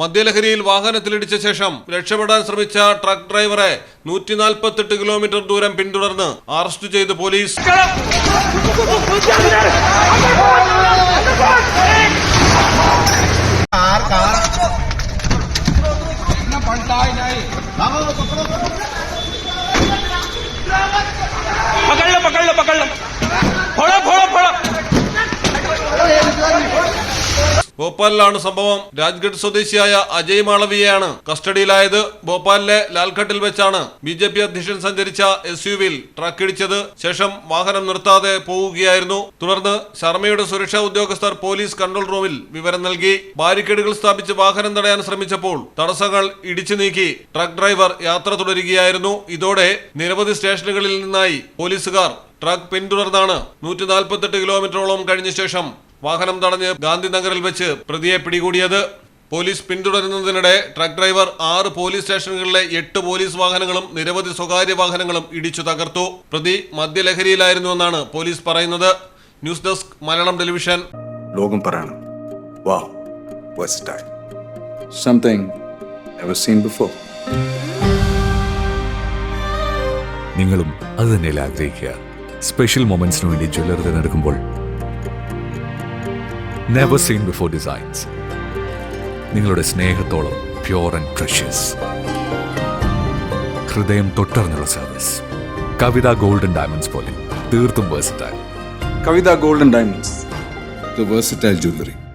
മദ്യലഹരിയിൽ വാഹനത്തിലിടിച്ച ശേഷം രക്ഷപ്പെടാൻ ശ്രമിച്ച ട്രക്ക് ഡ്രൈവറെ നൂറ്റി നാൽപ്പത്തെട്ട് കിലോമീറ്റർ ദൂരം പിന്തുടർന്ന് അറസ്റ്റ് ചെയ്ത് പോലീസ്. ഭോപ്പാലിലാണ് സംഭവം. രാജ്ഗഡ് സ്വദേശിയായ അജയ് മാളവിയെയാണ് കസ്റ്റഡിയിലായത്. ഭോപ്പാലിലെ ലാൽഘട്ടിൽ വെച്ചാണ് ബി ജെ പി അധ്യക്ഷൻ സഞ്ചരിച്ച എസ് യുവിൽ ട്രക്ക് ഇടിച്ചത്. ശേഷം വാഹനം നിർത്താതെ പോവുകയായിരുന്നു. തുടർന്ന് ശർമ്മയുടെ സുരക്ഷാ ഉദ്യോഗസ്ഥർ പോലീസ് കൺട്രോൾ റൂമിൽ വിവരം നൽകി. ബാരിക്കേഡുകൾ സ്ഥാപിച്ച് വാഹനം തടയാൻ ശ്രമിച്ചപ്പോൾ തടസ്സങ്ങൾ ഇടിച്ചു നീക്കി. ട്രക്ക് ഡ്രൈവർ യാത്ര തുടരുകയായിരുന്നു. ഇതോടെ നിരവധി സ്റ്റേഷനുകളിൽ നിന്നായി പോലീസുകാർ ട്രക്ക് പിന്തുടർന്നാണ് നൂറ്റി നാൽപ്പത്തെട്ട് കിലോമീറ്ററോളം കഴിഞ്ഞ ശേഷം വാഹനം തടഞ്ഞ് ഗാന്ധിനഗറിൽ വെച്ച് പ്രതിയെ പിടികൂടിയത്. പോലീസ് പിന്തുടരുന്നതിനിടെ ട്രക്ക് ഡ്രൈവർ ആറ് പോലീസ് സ്റ്റേഷനുകളിലെ എട്ട് പോലീസ് വാഹനങ്ങളും നിരവധി സ്വകാര്യ വാഹനങ്ങളും ഇടിച്ചു തകർത്തു. പ്രതി മദ്യലഹരിയിലായിരുന്നുവെന്നാണ് പോലീസ് പറയുന്നത്. News desk Malayalam television. ലോകം പറയണം. വാ versatile Something never seen before. നിങ്ങളും അത് തന്നെയല്ലേ ആഗ്രഹിക്കുക. സ്പെഷ്യൽ മൊമെന്റ്സിന് വേണ്ടി ജ്വല്ലറി തിരഞ്ഞെടുക്കുമ്പോൾ നെവർ സീൻ ബിഫോർ ഡിസൈൻസ് നിങ്ങളുടെ സ്നേഹത്തോളം പ്യോർ ആൻഡ് പ്രഷ്യസ് ഹൃദയം തൊട്ടറിഞ്ഞുള്ള സർവീസ് കവിത ഗോൾഡൻ ഡയമണ്ട്സ് പോലെ തീർത്തും versatile Kavitha golden diamonds jewelry.